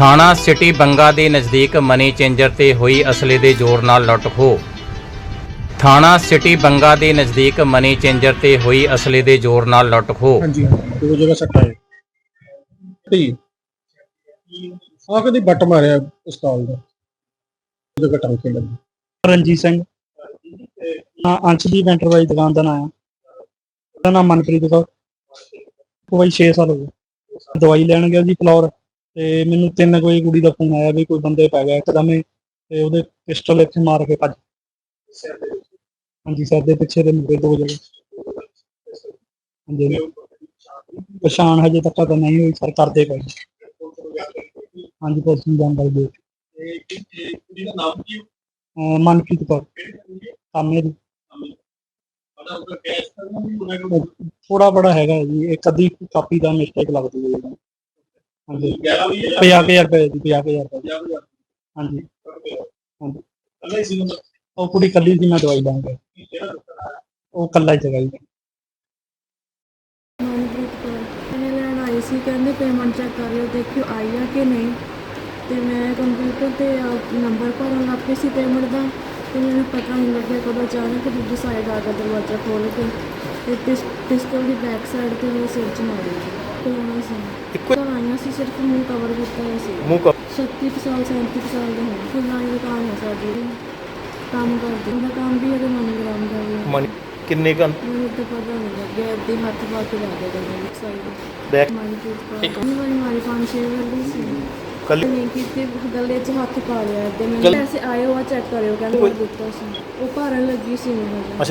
ਥਾਣਾ ਸਿਟੀ ਬੰਗਾ ਦੇ ਨਜ਼ਦੀਕ ਮਨੀ ਚੇਂਜਰ ਤੇ ਹੋਈ ਅਸਲੇ ਦੇ ਜ਼ੋਰ ਨਾਲ ਲੁੱਟ ਖੋਹ। ਥਾਣਾ ਸਿਟੀ ਬੰਗਾ ਦੇ ਨਜ਼ਦੀਕ ਮਨੀ ਚੇਂਜਰ ਤੇ ਹੋਈ ਅਸਲੇ ਦੇ ਜ਼ੋਰ ਨਾਲ ਲੁੱਟ ਖੋਹ। ਹਾਂਜੀ ਹਾਂਜੀ। ਦੋ ਜਗ੍ਹਾ ਸੱਟਾ ਹੈ। ਤੇ ਆਹ ਕਦੀ ਬੱਟ ਮਾਰਿਆ ਪਿਸਤੌਲ ਦਾ? ਉਹਦੇ ਜਗ੍ਹਾ ਟਾਂਕੇ ਲੱਗੇ ਰਣਜੀਤ ਸਿੰਘ। ਹਾਂ ਅੰਸ਼ਦੀਪ ਐਂਟਰਪ੍ਰਾਈਜ਼ ਦੁਕਾਨ ਦਾ ਨਾਮ ਆ। ਉਹਦਾ ਨਾਮ ਮਨਪ੍ਰੀਤ ਕੌਰ। ਉਹ ਬਾਈ 6 ਸਾਲ ਹੋ ਗਏ। ਦਵਾਈ ਲੈਣ ਗਿਆ ਜੀ ਫਲੋਰ। ਤੇ ਮੈਨੂੰ ਤਿੰਨ ਕੋਈ ਕੁੜੀ ਦਾ ਫੋਨ ਆਇਆ ਵੀ ਕੋਈ ਬੰਦੇ ਪੈ ਗਿਆ ਇੱਕਦਮ ਹੀ ਤੇ ਉਹਦੇ ਪਿਸਟਲ ਇੱਥੇ ਮਾਰ ਕੇ ਭੱਜ ਹਾਂਜੀ ਸਿਰ ਦੇ ਪਿੱਛੇ ਦੇ ਮੁਰੇ ਦੋ ਜਗ੍ਹਾ ਹਾਂਜੀ ਪਛਾਣ ਹਜੇ ਤੱਕ ਤਾਂ ਨਹੀਂ ਹੋਈ ਸਰ ਕਰਦੇ ਪਏ। ਹਾਂਜੀ ਪੁਲਿਸ ਨੂੰ ਜਾਣਕਾਰੀ ਦੇ ਕੁੜੀ ਦਾ ਨਾਮ ਕੀ? ਮਨਪ੍ਰੀਤ ਕੌਰ। ਸਾਹਮਣੇ ਦੀ। ਥੋੜਾ ਬੜਾ ਹੈਗਾ ਜੀ ਇੱਕ ਅੱਧੀ ਕਾਪੀ ਦਾ ਮਿਸਟੇਕ ਲੱਗਦੀ ਹੈ ਜੀ। ਹਾਂਜੀ 50000 ਰੁਪਏ ਦੀ 50000 ਰੁਪਏ ਦੀ। ਹਾਂਜੀ। ਹਾਂਜੀ। ਉਹ ਕੁੜੀ ਕੱਲੀ ਸੀ ਮੈਂ ਦਵਾਈ ਲਾਂਗਾ ਉਹ ਕੱਲਾ ਹੀ ਜੀ। ਮਨਪ੍ਰੀਤ ਕੌਰ। ਮੈंने ਲੈਣ ਆਈ ਸੀ ਕਹਿੰਦੇ ਪੇਮੈਂਟ ਚੈੱਕ ਕਰ ਲਿਓ ਦੇਖਿਓ ਆਈ ਆ ਕਿ ਨਹੀਂ। ਤੇ ਮੈਂ ਕੰਪਿਊਟਰ ਤੇ ਨੰਬਰ ਭਰਨ ਲੱਗ ਪਈ ਸੀ ਪੇਮੈਂਟ ਦਾ। ਤੇ ਮੈਨੂੰ ਪਤਾ ਨਹੀਂ ਲੱਗਿਆ ਕਦੋਂ ਅਚਾਨਕ ਦੂਜੀ ਸਾਈਡ ਆ ਗਿਆ ਦਰਵਾਜ਼ਾ ਖੋਲ੍ਹ ਕੇ। ਤੇ ਪਿਸ- ਪਿਸਤੌਲ ਦੀ ਬੈਕ ਸਾਈਡ ਤੇ ਮੇਰੇ ਸਿਰ 'ਚ ਮਾਰਿਆ ਤੇ ਉਹਨਾਂ ਸੀ ਇੱਕੋ ਤਾਂ ਆਈਆਂ ਸੀ ਸਿਰਫ ਮੂੰਹ ਕਵਰ ਕੀਤਾ ਹੋਇਆ ਸੀ। ਮੂੰਹ ਕ 36 ਕੁ ਸਾਲ 37 ਕੁ ਸਾਲ ਦੇ ਹੋਣ ਫੁੱਲਾਂ ਦੀ ਦੁਕਾਨ ਹੈ ਸਾਡੀ ਕੰਮ ਕਰਦੇ। ਉਹਦਾ ਕੰਮ ਵੀ ਇਹਦੇ ਮਨੀਗ੍ਰਾਮ ਦਾ ਵੀ ਹੈ ਮਨੀ ਕਿੰਨੇ ਕਨ ਮੈਨੂੰ ਤਾਂ ਪਤਾ ਨਹੀਂ ਲੱਗਿਆ ਅੱਧੇ ਹੱਥ ਪਾ ਕੇ ਲਾ ਦੇ ਦਿੰਦੇ ਇੱਕ ਸਾਈਡ ਬੈਕ ਮਨਪ੍ਰੀਤ ਕੌਰ ਇੱਕ ਵਾਰੀ ਮਾਰੀ? ਪੰਜ ਛੇ ਵਾਰੀ ਸੀ। ਕੱਲੀ ਨਹੀਂ ਕੀਤੀ ਗਲੇ 'ਚ ਹੱਥ ਪਾ ਲਿਆ। ਤੇ ਮੈਨੂੰ ਗਲ- ਪੈਸੇ ਆਏ ਉਹ ਚੈੱਕ ਕਰਿਓ। ਕਹਿੰਦੇ ਉਹ ਦਿੱਤਾ ਸੀ। ਉਹ ਭਰਨ ਲੱਗੀ ਸੀ ਮੈਨੂੰ ਅੱਛਾ